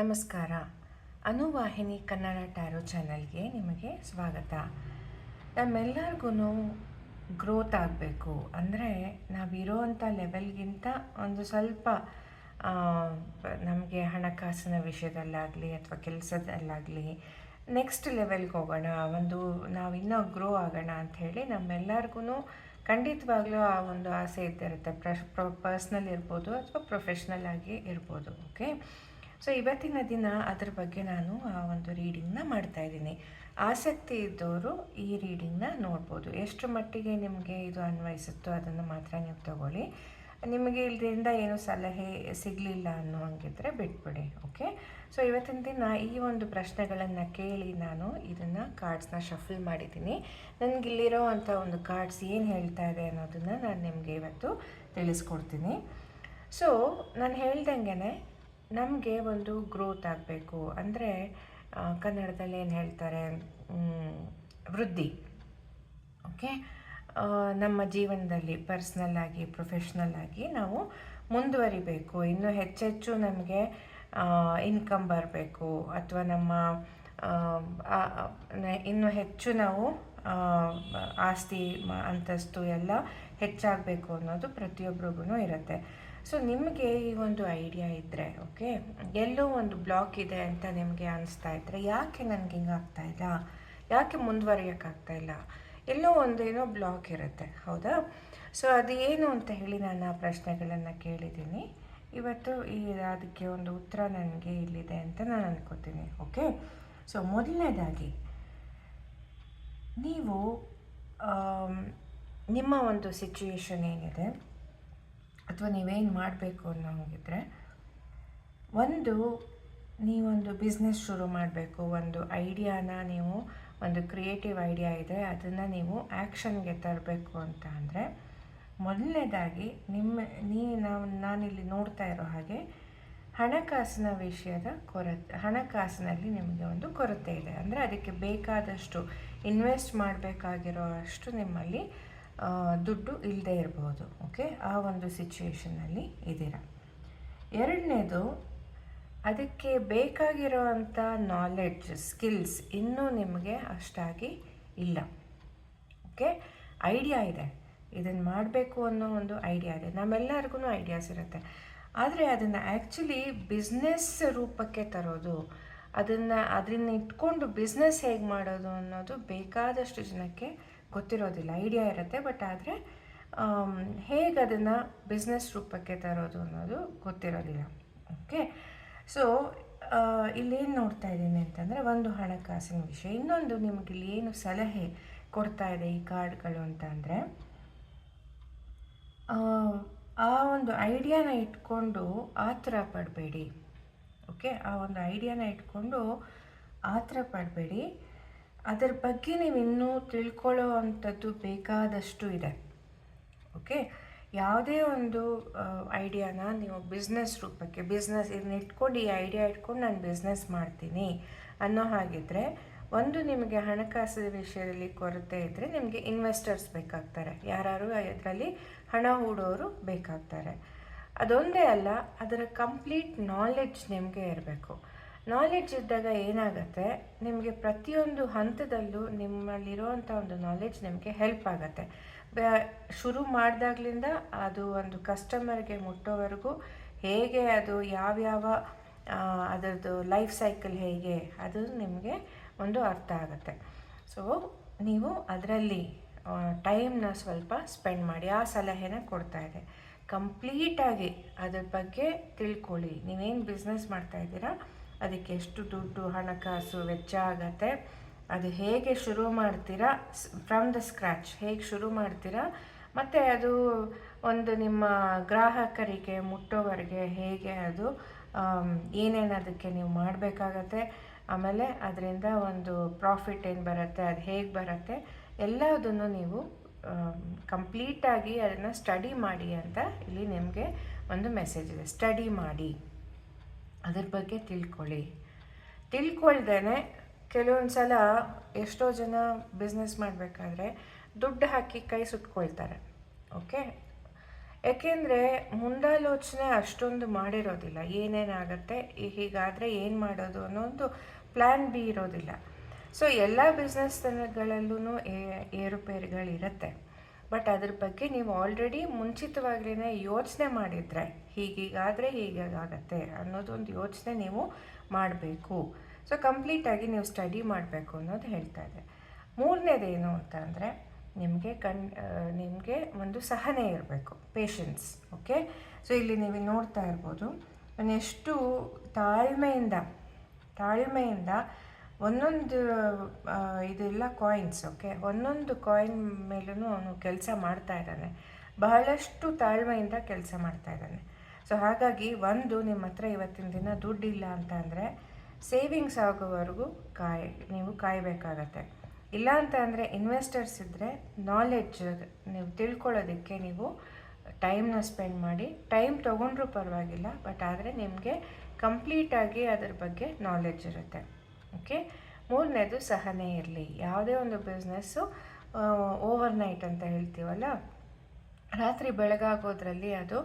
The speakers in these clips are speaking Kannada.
ನಮಸ್ಕಾರ. ಅನುವಾಹಿನಿ ಕನ್ನಡ ಟ್ಯಾರೋ ಚಾನಲ್ಗೆ ನಿಮಗೆ ಸ್ವಾಗತ. ನಮ್ಮೆಲ್ಲರಿಗೂ ಗ್ರೋತ್ ಆಗಬೇಕು. ಅಂದರೆ ನಾವಿರೋವಂಥ ಲೆವೆಲ್ಗಿಂತ ಒಂದು ಸ್ವಲ್ಪ ನಮಗೆ ಹಣಕಾಸಿನ ವಿಷಯದಲ್ಲಾಗಲಿ ಅಥವಾ ಕೆಲಸದಲ್ಲಾಗಲಿ ನೆಕ್ಸ್ಟ್ ಲೆವೆಲ್ಗೆ ಹೋಗೋಣ, ಒಂದು ನಾವು ಇನ್ನೂ ಗ್ರೋ ಆಗೋಣ ಅಂಥೇಳಿ ನಮ್ಮೆಲ್ಲರಿಗೂ ಖಂಡಿತವಾಗ್ಲೂ ಆ ಒಂದು ಆಸೆ ಇದ್ದಿರುತ್ತೆ. ಪ್ರ, ಪರ್ಸ್ನಲ್ ಇರ್ಬೋದು ಅಥವಾ ಪ್ರೊಫೆಷ್ನಲ್ ಆಗಿ ಇರ್ಬೋದು, ಓಕೆ? ಸೊ ಇವತ್ತಿನ ದಿನ ಅದ್ರ ಬಗ್ಗೆ ನಾನು ಆ ಒಂದು ರೀಡಿಂಗ್ನ ಮಾಡ್ತಾ ಇದ್ದೀನಿ. ಆಸಕ್ತಿ ಇದ್ದವರು ಈ ರೀಡಿಂಗ್ನ ನೋಡ್ಬೋದು. ಎಷ್ಟು ಮಟ್ಟಿಗೆ ನಿಮಗೆ ಇದು ಅನ್ವಯಿಸುತ್ತೋ ಅದನ್ನು ಮಾತ್ರ ನೀವು ತಗೊಳ್ಳಿ. ನಿಮಗೆ ಇದರಿಂದ ಏನು ಸಲಹೆ ಸಿಗಲಿಲ್ಲ ಅನ್ನೋ ಹಂಗಿದ್ರೆ ಬಿಟ್ಬಿಡಿ ಓಕೆ ಸೊ ಇವತ್ತಿನ ದಿನ ಈ ಒಂದು ಪ್ರಶ್ನೆಗಳನ್ನು ಕೇಳಿ ನಾನು ಇದನ್ನು ಕಾರ್ಡ್ಸ್ನ ಶಫಲ್ ಮಾಡಿದ್ದೀನಿ. ನನಗೆ ಇಲ್ಲಿರೋ ಅಂಥ ಒಂದು ಕಾರ್ಡ್ಸ್ ಏನು ಹೇಳ್ತಾ ಇದೆ ಅನ್ನೋದನ್ನು ನಾನು ನಿಮಗೆ ಇವತ್ತು ತಿಳಿಸ್ಕೊಡ್ತೀನಿ. ಸೊ ನಾನು ಹೇಳ್ದಂಗೆ ನಮಗೆ ಒಂದು ಗ್ರೋತ್ ಆಗಬೇಕು. ಅಂದರೆ ಕನ್ನಡದಲ್ಲಿ ಏನು ಹೇಳ್ತಾರೆ? ವೃದ್ಧಿ. ಓಕೆ? ನಮ್ಮ ಜೀವನದಲ್ಲಿ ಪರ್ಸ್ನಲ್ ಆಗಿ ಪ್ರೊಫೆಷ್ನಲ್ ಆಗಿ ನಾವು ಮುಂದುವರಿಬೇಕು. ಇನ್ನೂ ಹೆಚ್ಚೆಚ್ಚು ನಮಗೆ ಇನ್ಕಮ್ ಬರಬೇಕು. ಅಥವಾ ನಮ್ಮ ಇನ್ನು ಹೆಚ್ಚು ನಾವು ಆಸ್ತಿ ಅಂತಸ್ತು ಎಲ್ಲ ಹೆಚ್ಚಾಗಬೇಕು ಅನ್ನೋದು ಪ್ರತಿಯೊಬ್ಬರಿಗೂ ಇರುತ್ತೆ. ಸೊ ನಿಮಗೆ ಈ ಒಂದು ಐಡಿಯಾ ಇದ್ದರೆ ಓಕೆ ಎಲ್ಲೋ ಒಂದು ಬ್ಲಾಕ್ ಇದೆ ಅಂತ ನಿಮಗೆ ಅನಿಸ್ತಾ ಇದ್ದರೆ ಯಾಕೆ ನನಗೆ ಹಿಂಗಾಗ್ತಾ ಇಲ್ಲ? ಯಾಕೆ ಮುಂದುವರಿಯೋಕ್ಕಾಗ್ತಾ ಇಲ್ಲ? ಎಲ್ಲೋ ಒಂದೇನೋ ಬ್ಲಾಕ್ ಇರುತ್ತೆ, ಹೌದಾ? ಸೊ ಅದು ಏನು ಅಂತ ಹೇಳಿ ನಾನು ಆ ಪ್ರಶ್ನೆಗಳನ್ನು ಕೇಳಿದ್ದೀನಿ. ಇವತ್ತು ಈ ಅದಕ್ಕೆ ಒಂದು ಉತ್ತರ ನನಗೆ ಇಲ್ಲಿದೆ ಅಂತ ನಾನು ಅನ್ಕೋತೀನಿ ಓಕೆ ಸೊ ಮೊದಲನೇದಾಗಿ, ನೀವು ನಿಮ್ಮ ಒಂದು ಸಿಚುಯೇಷನ್ ಏನಿದೆ? ಅಥವಾ ನೀವೇನು ಮಾಡಬೇಕು ಅನ್ನೋಂಗಿದ್ರೆ ಒಂದು ನೀವೊಂದು ಬಿಸ್ನೆಸ್ ಶುರು ಮಾಡಬೇಕು, ಒಂದು ಐಡಿಯಾನ ನೀವು, ಒಂದು ಕ್ರಿಯೇಟಿವ್ ಐಡಿಯಾ ಇದೆ, ಅದನ್ನು ನೀವು ಆ್ಯಕ್ಷನ್ಗೆ ತರಬೇಕು ಅಂತ ಅಂದರೆ, ಮೊದಲನೇದಾಗಿ ನಿಮ್ಮ, ನೀ, ನಾವು, ನಾನಿಲ್ಲಿ ನೋಡ್ತಾ ಇರೋ ಹಾಗೆ ಹಣಕಾಸಿನ ವಿಷಯದ ಕೊರತೆ, ಹಣಕಾಸಿನಲ್ಲಿ ನಿಮಗೆ ಒಂದು ಕೊರತೆ ಇದೆ. ಅಂದರೆ ಅದಕ್ಕೆ ಬೇಕಾದಷ್ಟು ಇನ್ವೆಸ್ಟ್ ಮಾಡಬೇಕಾಗಿರೋ ಅಷ್ಟು ನಿಮ್ಮಲ್ಲಿ ದುಡ್ಡು ಇಲ್ಲದೆ ಇರಬಹುದು ಓಕೆ ಆ ಒಂದು ಸಿಚುವೇಷನಲ್ಲಿ ಇದ್ದೀರ. ಎರಡನೇದು, ಅದಕ್ಕೆ ಬೇಕಾಗಿರೋವಂಥ ನಾಲೆಡ್ಜ್ ಸ್ಕಿಲ್ಸ್ ಇನ್ನೂ ನಿಮಗೆ ಅಷ್ಟಾಗಿ ಇಲ್ಲ ಓಕೆ ಐಡಿಯಾ ಇದೆ. ಇದನ್ನು ಮಾಡಬೇಕು ಅನ್ನೋ ಒಂದು ಐಡಿಯಾ ಇದೆ. ನಮ್ಮೆಲ್ಲರಿಗೂ ಐಡಿಯಾಸ್ ಇರುತ್ತೆ. ಆದರೆ ಅದನ್ನು ಆ್ಯಕ್ಚುಲಿ ಬಿಸ್ನೆಸ್ ರೂಪಕ್ಕೆ ತರೋದು, ಅದನ್ನು ಅದರಿಂದ ಇಟ್ಕೊಂಡು ಬಿಸ್ನೆಸ್ ಹೇಗೆ ಮಾಡೋದು ಅನ್ನೋದು ಬೇಕಾದಷ್ಟು ಜನಕ್ಕೆ ಗೊತ್ತಿರೋದಿಲ್ಲ ಐಡಿಯಾ ಇರುತ್ತೆ ಬಟ್ ಆದರೆ ಹೇಗೆ ಅದನ್ನು ಬಿಸ್ನೆಸ್ ರೂಪಕ್ಕೆ ತರೋದು ಅನ್ನೋದು ಗೊತ್ತಿರೋದಿಲ್ಲ. ಓಕೆ ಸೊ ಇಲ್ಲೇನು ನೋಡ್ತಾ ಇದ್ದೀನಿ ಅಂತಂದರೆ ಒಂದು ಹಣಕಾಸಿನ ವಿಷಯ. ಇನ್ನೊಂದು ನಿಮಗೆ ಇಲ್ಲಿ ಏನು ಸಲಹೆ ಕೊಡ್ತಾ ಇದೆ ಈ ಕಾರ್ಡ್ಗಳು ಅಂತ ಅಂದರೆ, ಆ ಒಂದು ಐಡಿಯಾನ ಇಟ್ಕೊಂಡು ಆತರ ಪಡಬೇಡಿ. ಓಕೆ ಆ ಒಂದು ಐಡಿಯಾನ ಇಟ್ಕೊಂಡು ಆತರ ಪಡಬೇಡಿ. ಅದರ ಬಗ್ಗೆ ನೀವು ಇನ್ನೂ ತಿಳ್ಕೊಳ್ಳೋ ಅಂಥದ್ದು ಬೇಕಾದಷ್ಟು ಇದೆ. ಓಕೆ? ಯಾವುದೇ ಒಂದು ಐಡಿಯಾನ ನೀವು ಬಿಸ್ನೆಸ್ ರೂಪಕ್ಕೆ ಬಿಸ್ನೆಸ್ ಇದನ್ನ ಇಟ್ಕೊಂಡು, ಈ ಐಡಿಯಾ ಇಟ್ಕೊಂಡು ನಾನು ಬಿಸ್ನೆಸ್ ಮಾಡ್ತೀನಿ ಅನ್ನೋ ಹಾಗಿದ್ರೆ, ಒಂದು ನಿಮಗೆ ಹಣಕಾಸಿನ ವಿಷಯದಲ್ಲಿ ಕೊರತೆ ಇದ್ದರೆ ನಿಮಗೆ ಇನ್ವೆಸ್ಟರ್ಸ್ ಬೇಕಾಗ್ತಾರೆ. ಯಾರು ಇದರಲ್ಲಿ ಹಣ ಹೂಡೋರು ಬೇಕಾಗ್ತಾರೆ. ಅದೊಂದೇ ಅಲ್ಲ, ಅದರ ಕಂಪ್ಲೀಟ್ ನಾಲೆಡ್ಜ್ ನಿಮಗೆ ಇರಬೇಕು. ನಾಲೆಡ್ಜ್ ಇದ್ದಾಗ ಏನಾಗುತ್ತೆ? ನಿಮಗೆ ಪ್ರತಿಯೊಂದು ಹಂತದಲ್ಲೂ ನಿಮ್ಮಲ್ಲಿರುವಂಥ ಒಂದು ನಾಲೆಡ್ಜ್ ನಿಮಗೆ ಹೆಲ್ಪ್ ಆಗುತ್ತೆ. ಶುರು ಮಾಡಿದಾಗ್ಲಿಂದ ಅದು ಒಂದು ಕಸ್ಟಮರ್ಗೆ ಮುಟ್ಟೋವರೆಗೂ ಹೇಗೆ ಅದು ಯಾವ್ಯಾವ ಅದರದ್ದು ಲೈಫ್ ಸೈಕಲ್ ಹೇಗೆ, ಅದು ನಿಮಗೆ ಒಂದು ಅರ್ಥ ಆಗುತ್ತೆ. ಸೊ ನೀವು ಅದರಲ್ಲಿ ಟೈಮ್ನ ಸ್ವಲ್ಪ ಸ್ಪೆಂಡ್ ಮಾಡಿ. ಆ ಸಲಹೆನ ಕೊಡ್ತಾ ಇದೆ. ಕಂಪ್ಲೀಟಾಗಿ ಅದ್ರ ಬಗ್ಗೆ ತಿಳ್ಕೊಳ್ಳಿ. ನೀವೇನು ಬಿಸ್ನೆಸ್ ಮಾಡ್ತಾ ಇದ್ದೀರಾ? ಅದಕ್ಕೆ ಎಷ್ಟು ದುಡ್ಡು ಹಣಕಾಸು ವೆಚ್ಚ ಆಗತ್ತೆ? ಅದು ಹೇಗೆ ಶುರು ಮಾಡ್ತೀರಾ? ಫ್ರಮ್ ದ ಸ್ಕ್ರ್ಯಾಚ್ ಹೇಗೆ ಶುರು ಮಾಡ್ತೀರಾ? ಮತ್ತು ಅದು ಒಂದು ನಿಮ್ಮ ಗ್ರಾಹಕರಿಗೆ, ಮುಟ್ಟೋವರೆಗೆ ಹೇಗೆ ಅದು ಏನೇನು ಅದಕ್ಕೆ ನೀವು ಮಾಡಬೇಕಾಗತ್ತೆ? ಆಮೇಲೆ ಅದರಿಂದ ಒಂದು ಪ್ರಾಫಿಟ್ ಏನು ಬರುತ್ತೆ, ಅದು ಹೇಗೆ ಬರುತ್ತೆ? ಎಲ್ಲದನ್ನು ನೀವು ಕಂಪ್ಲೀಟಾಗಿ ಅದನ್ನು ಸ್ಟಡಿ ಮಾಡಿ ಅಂತ ಇಲ್ಲಿ ನಿಮಗೆ ಒಂದು ಮೆಸೇಜ್ ಇದೆ. ಸ್ಟಡಿ ಮಾಡಿ. ಅದ್ರ ಬಗ್ಗೆ ತಿಳ್ಕೊಳ್ಳಿ. ತಿಳ್ಕೊಳ್ದೇ ಕೆಲವೊಂದು ಸಲ ಎಷ್ಟೋ ಜನ ಬಿಸ್ನೆಸ್ ಮಾಡಬೇಕಾದ್ರೆ ದುಡ್ಡು ಹಾಕಿ ಕೈ ಸುಟ್ಕೊಳ್ತಾರೆ ಓಕೆ ಯಾಕೆಂದರೆ ಮುಂದಾಲೋಚನೆ ಅಷ್ಟೊಂದು ಮಾಡಿರೋದಿಲ್ಲ. ಏನೇನಾಗುತ್ತೆ ಹೀಗಾದರೆ ಏನು ಮಾಡೋದು ಅನ್ನೋ ಒಂದು ಪ್ಲ್ಯಾನ್ ಬಿ ಇರೋದಿಲ್ಲ. ಸೊ ಎಲ್ಲ ಬಿಸ್ನೆಸ್ಗಳಲ್ಲೂ ಏರುಪೇರುಗಳಿರುತ್ತೆ. ಬಟ್ ಅದ್ರ ಬಗ್ಗೆ ನೀವು ಆಲ್ರೆಡಿ ಮುಂಚಿತವಾಗ್ಲೇ ಯೋಚನೆ ಮಾಡಿದರೆ ಹೀಗೀಗಾದರೆ ಹೀಗಾಗತ್ತೆ ಅನ್ನೋದೊಂದು ಯೋಚನೆ ನೀವು ಮಾಡಬೇಕು. ಸೊ ಕಂಪ್ಲೀಟಾಗಿ ನೀವು ಸ್ಟಡಿ ಮಾಡಬೇಕು ಅನ್ನೋದು ಹೇಳ್ತಾ ಇದೆ ಮೂರನೇದೇನು ಅಂತ ಅಂದರೆ ನಿಮಗೆ ಕಣ್ ನಿಮಗೆ ಒಂದು ಸಹನೆ ಇರಬೇಕು ಪೇಷನ್ಸ್ ಓಕೆ ಸೊ ಇಲ್ಲಿ ನೀವು ನೋಡ್ತಾ ಇರ್ಬೋದು ಎಷ್ಟು ತಾಳ್ಮೆಯಿಂದ ತಾಳ್ಮೆಯಿಂದ ಒಂದೊಂದು ಇದೆಲ್ಲ ಕಾಯಿನ್ಸ್ ಓಕೆ ಒಂದೊಂದು ಕಾಯಿನ್ ಮೇಲೂ ಅವನು ಕೆಲಸ ಮಾಡ್ತಾ ಇದ್ದಾನೆ. ಬಹಳಷ್ಟು ತಾಳ್ಮೆಯಿಂದ ಕೆಲಸ ಮಾಡ್ತಾ ಇದ್ದಾನೆ. ಸೊ ಹಾಗಾಗಿ ಒಂದು, ನಿಮ್ಮ ಹತ್ರ ಇವತ್ತಿನ ದಿನ ದುಡ್ಡಿಲ್ಲ ಅಂತ ಅಂದರೆ ಸೇವಿಂಗ್ಸ್ ಆಗೋವರೆಗೂ ಕಾಯ್, ನೀವು ಕಾಯಬೇಕಾಗತ್ತೆ. ಇಲ್ಲ ಅಂತ ಅಂದರೆ ಇನ್ವೆಸ್ಟರ್ಸ್ ಇದ್ದರೆ ನಾಲೆಡ್ಜ್ ನೀವು ತಿಳ್ಕೊಳ್ಳೋದಕ್ಕೆ ನೀವು ಟೈಮ್ನ ಸ್ಪೆಂಡ್ ಮಾಡಿ ಟೈಮ್ ತೊಗೊಂಡ್ರೂ ಪರವಾಗಿಲ್ಲ ಬಟ್ ಆದರೆ ನಿಮಗೆ ಕಂಪ್ಲೀಟಾಗಿ ಅದ್ರ ಬಗ್ಗೆ ನಾಲೆಡ್ಜ್ ಇರುತ್ತೆ. ಓಕೆ ಮೂರನೇದು ಸಹನೆ ಇರಲಿ. ಯಾವುದೇ ಒಂದು ಬಿಸ್ನೆಸ್ಸು ಓವರ್ ನೈಟ್ ಅಂತ ಹೇಳ್ತೀವಲ್ಲ? ರಾತ್ರಿ ಬೆಳಗಾಗೋದ್ರಲ್ಲಿ ಅದು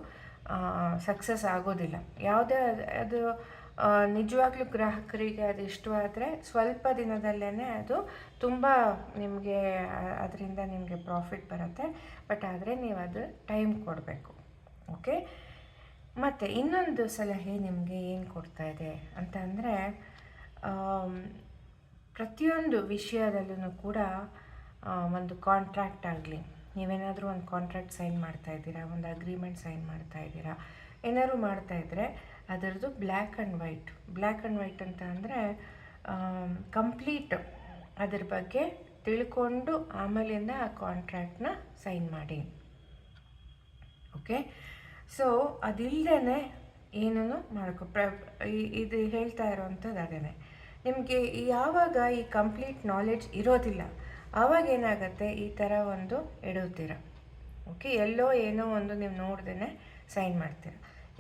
ಸಕ್ಸಸ್ ಆಗೋದಿಲ್ಲ. ಯಾವುದೇ ಅದು ನಿಜವಾಗ್ಲೂ ಗ್ರಾಹಕರಿಗೆ ಅದು ಇಷ್ಟವಾದರೆ ಸ್ವಲ್ಪ ದಿನದಲ್ಲೇ ಅದು ತುಂಬ ನಿಮಗೆ, ಅದರಿಂದ ನಿಮಗೆ ಪ್ರಾಫಿಟ್ ಬರುತ್ತೆ. ಬಟ್ ಆದರೆ ನೀವು ಅದು ಟೈಮ್ ಕೊಡಬೇಕು. ಓಕೆ ಮತ್ತು ಇನ್ನೊಂದು ಸಲಹೆ ನಿಮಗೆ ಏನು ಕೊಡ್ತಾ ಇದೆ ಅಂತ ಅಂದರೆ ಪ್ರತಿಯೊಂದು ವಿಷಯದಲ್ಲೂ ಕೂಡ ಒಂದು ಕಾಂಟ್ರಾಕ್ಟ್ ಆಗಲಿ. ನೀವೇನಾದರೂ ಒಂದು ಕಾಂಟ್ರಾಕ್ಟ್ ಸೈನ್ ಮಾಡ್ತಾ ಇದ್ದೀರಾ, ಒಂದು ಅಗ್ರಿಮೆಂಟ್ ಸೈನ್ ಮಾಡ್ತಾ ಇದ್ದೀರಾ, ಏನಾದ್ರು ಮಾಡ್ತಾ ಇದ್ದರೆ ಅದರದ್ದು black and white black and white ಅಂತ ಅಂದರೆ ಕಂಪ್ಲೀಟ್ ಅದ್ರ ಬಗ್ಗೆ ತಿಳ್ಕೊಂಡು ಆಮೇಲಿಂದ ಆ ಕಾಂಟ್ರಾಕ್ಟ್ನ ಸೈನ್ ಮಾಡಿ. ಓಕೆ ಸೊ ಅದಿಲ್ಲದೇ ಏನೂ ಮಾಡ್ಕೊ ಪ್ರ ಇದು ಹೇಳ್ತಾ ಇರೋವಂಥದ್ದು ಅದೇ ನಿಮಗೆ ಯಾವಾಗ ಈ ಕಂಪ್ಲೀಟ್ ನಾಲೆಡ್ಜ್ ಇರೋದಿಲ್ಲ, ಆವಾಗ ಏನಾಗುತ್ತೆ? ಈ ಥರ ಒಂದು ಇಡುತ್ತೀರ. ಓಕೆ ಎಲ್ಲೋ ಏನೋ ಒಂದು ನೀವು ನೋಡ್ದೇ ಸೈನ್ ಮಾಡ್ತೀರ.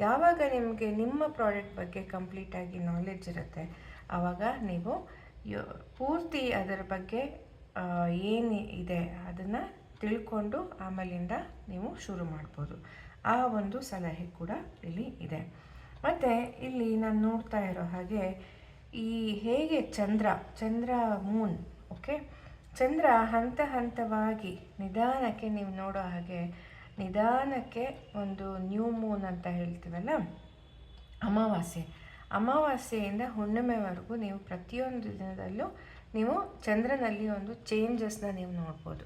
ಯಾವಾಗ ನಿಮಗೆ ನಿಮ್ಮ ಪ್ರಾಡಕ್ಟ್ ಬಗ್ಗೆ ಕಂಪ್ಲೀಟಾಗಿ ನಾಲೆಡ್ಜ್ ಇರುತ್ತೆ, ಆವಾಗ ನೀವು ಪೂರ್ತಿ ಅದರ ಬಗ್ಗೆ ಏನು ಇದೆ ಅದನ್ನು ತಿಳ್ಕೊಂಡು ಆಮೇಲಿಂದ ನೀವು ಶುರು ಮಾಡ್ಬೋದು. ಆ ಒಂದು ಸಲಹೆ ಕೂಡ ಇಲ್ಲಿ ಇದೆ. ಮತ್ತು ಇಲ್ಲಿ ನಾನು ನೋಡ್ತಾ ಇರೋ ಹಾಗೆ ಈ ಹೇಗೆ ಚಂದ್ರ ಚಂದ್ರ ಮೂನ್ ಓಕೆ ಚಂದ್ರ ಹಂತ ಹಂತವಾಗಿ ನಿಧಾನಕ್ಕೆ ನೀವು ನೋಡೋ ಹಾಗೆ ನಿಧಾನಕ್ಕೆ ಒಂದು ನ್ಯೂ ಮೂನ್ ಅಂತ ಹೇಳ್ತೀವಲ್ಲ? ಅಮಾವಾಸ್ಯೆ. ಅಮಾವಾಸ್ಯೆಯಿಂದ ಹುಣ್ಣಿಮೆವರೆಗೂ ನೀವು ಪ್ರತಿಯೊಂದು ದಿನದಲ್ಲೂ ನೀವು ಚಂದ್ರನಲ್ಲಿ ಒಂದು ಚೇಂಜಸ್ನ ನೀವು ನೋಡ್ಬೋದು.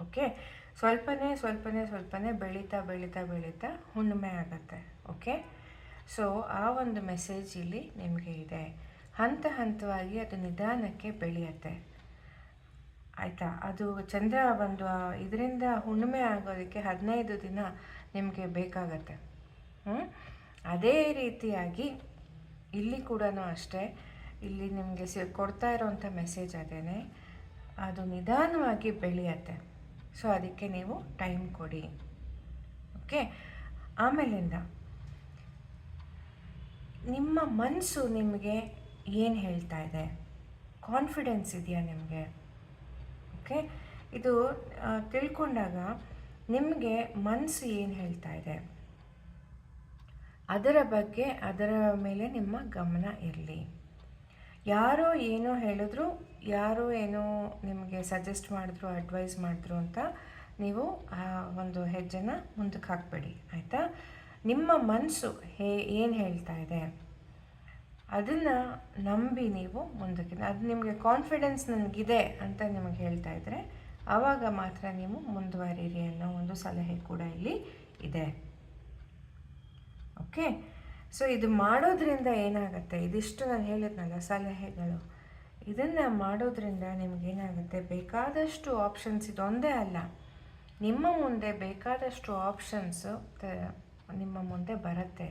ಓಕೆ ಸ್ವಲ್ಪನೇ ಸ್ವಲ್ಪನೇ ಸ್ವಲ್ಪನೇ ಬೆಳೀತಾ ಬೆಳೀತಾ ಬೆಳೀತಾ ಹುಣ್ಣಿಮೆ ಆಗುತ್ತೆ. ಓಕೆ ಸೊ ಆ ಒಂದು ಮೆಸೇಜ್ ಇಲ್ಲಿ ನಿಮಗೆ ಇದೆ. ಹಂತ ಹಂತವಾಗಿ ಅದು ನಿಧಾನಕ್ಕೆ ಬೆಳೆಯುತ್ತೆ. ಆಯಿತಾ? ಅದು ಚಂದ್ರ ಒಂದು, ಇದರಿಂದ ಹುಣ್ಣಿಮೆ ಆಗೋದಕ್ಕೆ ಹದಿನೈದು ದಿನ ನಿಮಗೆ ಬೇಕಾಗತ್ತೆ. ಹ್ಞೂ ಅದೇ ರೀತಿಯಾಗಿ ಇಲ್ಲಿ ಕೂಡ ಅಷ್ಟೇ. ಇಲ್ಲಿ ನಿಮಗೆ ಸಿ, ಕೊಡ್ತಾ ಇರೋವಂಥ ಮೆಸೇಜ್ ಅದೇ ಅದು ನಿಧಾನವಾಗಿ ಬೆಳೆಯತ್ತೆ. ಸೊ ಅದಕ್ಕೆ ನೀವು ಟೈಮ್ ಕೊಡಿ. ಓಕೆ ಆಮೇಲಿಂದ ನಿಮ್ಮ ಮನಸ್ಸು ನಿಮಗೆ ಏನು ಹೇಳ್ತಾ ಇದೆ? ಕಾನ್ಫಿಡೆನ್ಸ್ ಇದೆಯಾ ನಿಮಗೆ? ಓಕೆ ಇದು ತಿಳ್ಕೊಂಡಾಗ ನಿಮಗೆ ಮನಸ್ಸು ಏನು ಹೇಳ್ತಾ ಇದೆ? ಅದರ ಬಗ್ಗೆ, ಅದರ ಮೇಲೆ ನಿಮ್ಮ ಗಮನ ಇರಲಿ. ಯಾರೋ ಏನೋ ಹೇಳಿದ್ರು, ಯಾರೋ ಏನೋ ನಿಮಗೆ ಸಜೆಸ್ಟ್ ಮಾಡಿದ್ರು ಅಡ್ವೈಸ್ ಮಾಡಿದ್ರು ಅಂತ ನೀವು, ಆ, ಒಂದು ಹೆಜ್ಜೆನ ಮುಂದಕ್ಕೆ ಹಾಕಬೇಡಿ, ಆಯಿತಾ? ನಿಮ್ಮ ಮನಸ್ಸು ಹೇ, ಏನು ಹೇಳ್ತಾ ಇದೆ? ಅದನ್ನು ನಂಬಿ ನೀವು ಮುಂದಕ್ಕೆ, ಅದು ನಿಮಗೆ ಕಾನ್ಫಿಡೆನ್ಸ್ ನನಗಿದೆ ಅಂತ ನಿಮಗೆ ಹೇಳ್ತಾ ಇದ್ದರೆ ಆವಾಗ ಮಾತ್ರ ನೀವು ಮುಂದುವರಿರಿ ಅನ್ನೋ ಒಂದು ಸಲಹೆ ಕೂಡ ಇಲ್ಲಿ ಇದೆ. ಓಕೆ ಸೊ ಇದು ಮಾಡೋದ್ರಿಂದ ಏನಾಗುತ್ತೆ? ಇದಿಷ್ಟು ನಾನು ಹೇಳಿದ್ನಲ್ಲ ಸಲಹೆಗಳು. ಇದನ್ನು ಮಾಡೋದ್ರಿಂದ ನಿಮಗೇನಾಗುತ್ತೆ ಬೇಕಾದಷ್ಟು ಆಪ್ಷನ್ಸ್ ಇದೊಂದೇ ಅಲ್ಲ. ನಿಮ್ಮ ಮುಂದೆ ಬೇಕಾದಷ್ಟು ಆಪ್ಷನ್ಸು ನಿಮ್ಮ ಮುಂದೆ ಬರುತ್ತೆ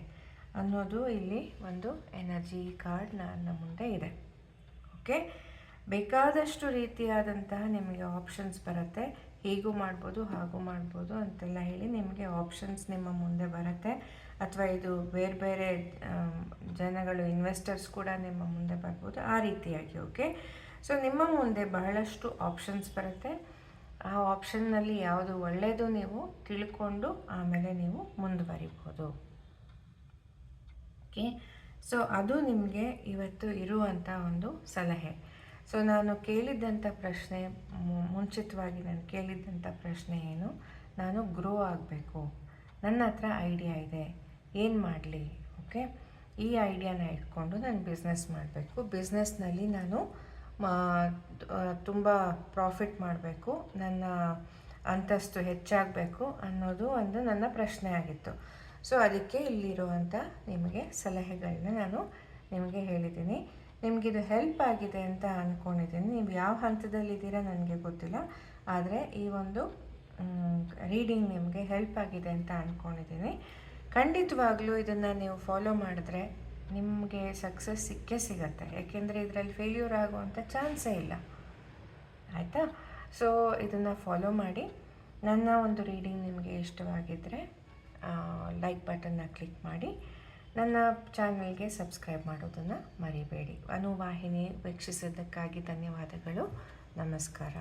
ಅನ್ನೋದು ಇಲ್ಲಿ ಒಂದು ಎನರ್ಜಿ ಕಾರ್ಡ್ ನನ್ನ ಮುಂದೆ ಇದೆ. ಓಕೆ? ಬೇಕಾದಷ್ಟು ರೀತಿಯಾದಂತಹ ನಿಮಗೆ ಆಪ್ಷನ್ಸ್ ಬರುತ್ತೆ. ಹೀಗೂ ಮಾಡ್ಬೋದು, ಹಾಗೂ ಮಾಡ್ಬೋದು ಅಂತೆಲ್ಲ ಹೇಳಿ ನಿಮಗೆ ಆಪ್ಷನ್ಸ್ ನಿಮ್ಮ ಮುಂದೆ ಬರುತ್ತೆ. ಅಥವಾ ಇದು ಬೇರೆ ಬೇರೆ ಜನಗಳು ಇನ್ವೆಸ್ಟರ್ಸ್ ಕೂಡ ನಿಮ್ಮ ಮುಂದೆ ಬರ್ಬೋದು ಆ ರೀತಿಯಾಗಿ, ಓಕೆ? ಸೊ ನಿಮ್ಮ ಮುಂದೆ ಬಹಳಷ್ಟು ಆಪ್ಷನ್ಸ್ ಬರುತ್ತೆ. ಆ ಆಪ್ಷನ್ನಲ್ಲಿ ಯಾವುದು ಒಳ್ಳೆಯದು ನೀವು ತಿಳ್ಕೊಂಡು ಆಮೇಲೆ ನೀವು ಮುಂದುವರಿಬೋದು. ಓಕೆ ಸೊ ಅದು ನಿಮಗೆ ಇವತ್ತು ಇರುವಂಥ ಒಂದು ಸಲಹೆ. ಸೊ ನಾನು ಕೇಳಿದ್ದಂಥ ಪ್ರಶ್ನೆ ಮುಂಚಿತವಾಗಿ ನಾನು ಕೇಳಿದ್ದಂಥ ಪ್ರಶ್ನೆ ಏನು? ನಾನು ಗ್ರೋ ಆಗಬೇಕು. ನನ್ನ ಹತ್ರ ಐಡಿಯಾ ಇದೆ. ಏನು ಮಾಡಲಿ? ಓಕೆ ಈ ಐಡಿಯಾನ ಇಟ್ಕೊಂಡು ನಾನು ಬಿಸ್ನೆಸ್ ಮಾಡಬೇಕು. ಬಿಸ್ನೆಸ್ನಲ್ಲಿ ನಾನು ತುಂಬ ಪ್ರಾಫಿಟ್ ಮಾಡಬೇಕು. ನನ್ನ ಅಂತಸ್ತು ಹೆಚ್ಚಾಗಬೇಕು ಅನ್ನೋದು ಒಂದು ನನ್ನ ಪ್ರಶ್ನೆ ಆಗಿತ್ತು. ಸೊ ಅದಕ್ಕೆ ಇಲ್ಲಿರುವಂಥ ನಿಮಗೆ ಸಲಹೆಗಳನ್ನ ನಾನು ನಿಮಗೆ ಹೇಳಿದ್ದೀನಿ. ನಿಮಗಿದು ಹೆಲ್ಪ್ ಆಗಿದೆ ಅಂತ ಅಂದ್ಕೊಂಡಿದ್ದೀನಿ ನೀವು ಯಾವ ಹಂತದಲ್ಲಿದ್ದೀರಾ ನನಗೆ ಗೊತ್ತಿಲ್ಲ. ಆದರೆ ಈ ಒಂದು ರೀಡಿಂಗ್ ನಿಮಗೆ ಹೆಲ್ಪ್ ಆಗಿದೆ ಅಂತ ಅಂದ್ಕೊಂಡಿದ್ದೀನಿ ಖಂಡಿತವಾಗ್ಲೂ ಇದನ್ನು ನೀವು ಫಾಲೋ ಮಾಡಿದ್ರೆ ನಿಮಗೆ ಸಕ್ಸಸ್ ಸಿಕ್ಕೇ ಸಿಗತ್ತೆ. ಯಾಕೆಂದರೆ ಇದರಲ್ಲಿ ಫೇಲ್ಯೂರ್ ಆಗುವಂಥ ಚಾನ್ಸೇ ಇಲ್ಲ. ಆಯಿತಾ? ಸೊ ಇದನ್ನು ಫಾಲೋ ಮಾಡಿ. ನನ್ನ ಒಂದು ರೀಡಿಂಗ್ ನಿಮಗೆ ಇಷ್ಟವಾಗಿದ್ದರೆ ಲೈಕ್ ಬಟನ್ನ ಕ್ಲಿಕ್ ಮಾಡಿ. ನನ್ನ ಚಾನಲ್ಗೆ ಸಬ್ಸ್ಕ್ರೈಬ್ ಮಾಡೋದನ್ನು ಮರಿಬೇಡಿ. ಅನುವಾಹಿನಿ ವೀಕ್ಷಿಸಿದ್ದಕ್ಕಾಗಿ ಧನ್ಯವಾದಗಳು. ನಮಸ್ಕಾರ.